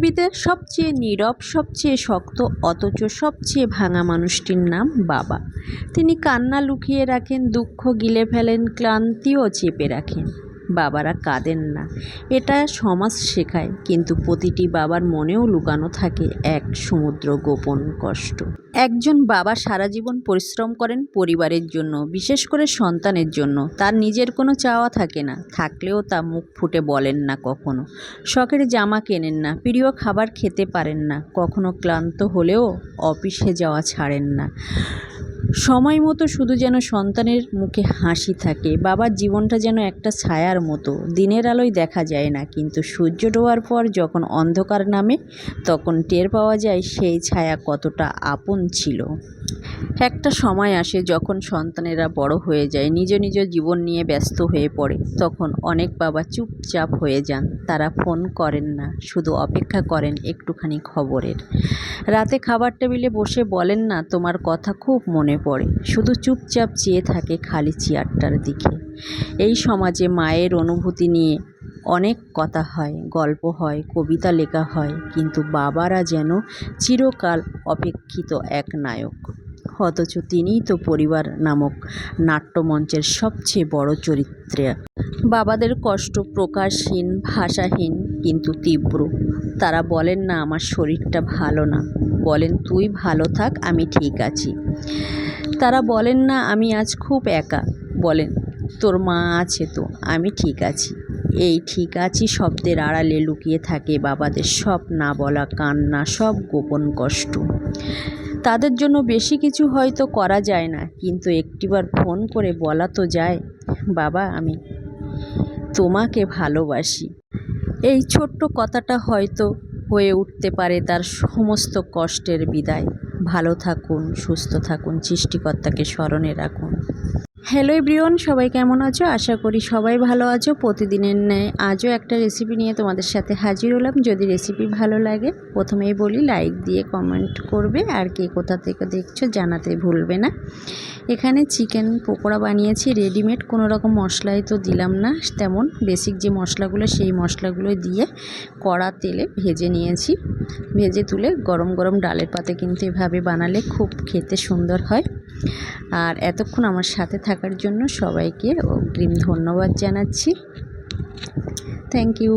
পৃথিবীতে সবচেয়ে নীরব, সবচেয়ে শক্ত, অথচ সবচেয়ে ভাঙা মানুষটির নাম বাবা। তিনি কান্না লুকিয়ে রাখেন, দুঃখ গিলে ফেলেন, ক্লান্তিও চেপে রাখেন। বাবারা কাঁদেন না। এটা সমাজ শেখায়, কিন্তু প্রতিটি বাবার মনেও লুকানো থাকে এক সমুদ্র গোপন কষ্ট। একজন বাবা সারা জীবন পরিশ্রম করেন পরিবারের জন্য, বিশেষ করে সন্তানের জন্য। তার নিজের কোনো চাওয়া থাকে না, থাকলেও তা মুখ ফুটে বলেন না কখনো। শখের জামা কেনেন না, প্রিয় খাবার খেতে পারেন না, কখনো ক্লান্ত হলেও অফিসে যাওয়া ছাড়েন না। সময় মতো শুধু যেন সন্তানের মুখে হাসি থাকে, বাবার জীবনটা যেন একটা ছায়ার মতো, দিনের আলোয় দেখা যায় না। কিন্তু সূর্য ডোবার পর যখন অন্ধকার নামে, তখন টের পাওয়া যায় সেই ছায়া কতটা আপন ছিল। একটা সময় আসে যখন সন্তানেরা বড় হয়ে যায়, নিজ নিজ জীবন নিয়ে ব্যস্ত হয়ে পড়ে। তখন অনেক বাবা চুপচাপ হয়ে যান। তারা ফোন করেন না, শুধু অপেক্ষা করেন একটুখানি খবরের। রাতে খাবার টেবিলে বসে বলেন না, তোমার কথা খুব মনে পড়ে। শুধু চুপচাপ চেয়ে থাকে খালি চেয়ারটার দিকে। এই সমাজে মায়ের অনুভূতি নিয়ে অনেক কথা হয়, গল্প হয়, কবিতা লেখা হয়, কিন্তু বাবারা যেন চিরকাল অপেক্ষিত এক নায়ক। অথচ তিনিই তো পরিবার নামক নাট্যমঞ্চের সবচেয়ে বড় চরিত্রে। বাবাদের কষ্ট প্রকাশহীন, ভাষাহীন, কিন্তু তীব্র। তারা বলেন, না, আমার শরীরটা ভালো না। বলেন, তুই ভালো থাক, আমি ঠিক আছি। তারা বলেন, না, আমি আজ খুব একা। বলেন, তোর মা আছে তো, আমি ঠিক আছি। এই ঠিক আছি, শব্দের আড়ালে লুকিয়ে থাকে বাবাদের সব না বলা কান্না, সব গোপন কষ্ট। তাদের জন্য বেশি কিছু হয়তো করা যায় না, কিন্তু একটিবার ফোন করে বলা তো যায়, বাবা, আমি তোমাকে ভালোবাসি। এই ছোট্ট কথাটা হয়তো হয়ে উঠতে পারে তার সমস্ত কষ্টের বিদায়। ভালো থাকুন, সুস্থ থাকুন, সৃষ্টিকর্তাকে স্মরণে রাখুন। হ্যালো এভরিওয়ান, সবাই কেমন আছো? আশা করি সবাই ভালো আছো। প্রতিদিনের ন্যায় আজও একটা রেসিপি নিয়ে তোমাদের সাথে হাজির হলাম। যদি রেসিপি ভালো লাগে, প্রথমেই বলি লাইক দিয়ে কমেন্ট করবে আর কে কোথা থেকে দেখছ জানাতে ভুলবে না। এখানে চিকেন পকোড়া বানিয়েছি রেডিমেড কোনো রকম মশলাই তো দিলাম না, তেমন বেসিক যে মশলাগুলো সেই মশলাগুলো দিয়ে কড়া তেলে ভেজে নিয়েছি। ভেজে তুলে গরম গরম ডালের পাতে কিন্তু এভাবে বানালে খুব খেতে সুন্দর হয়। আর এতক্ষণ আমার সাথে থাকার জন্য সবাইকে অগ্রিম ধন্যবাদ জানাচ্ছি। Thank you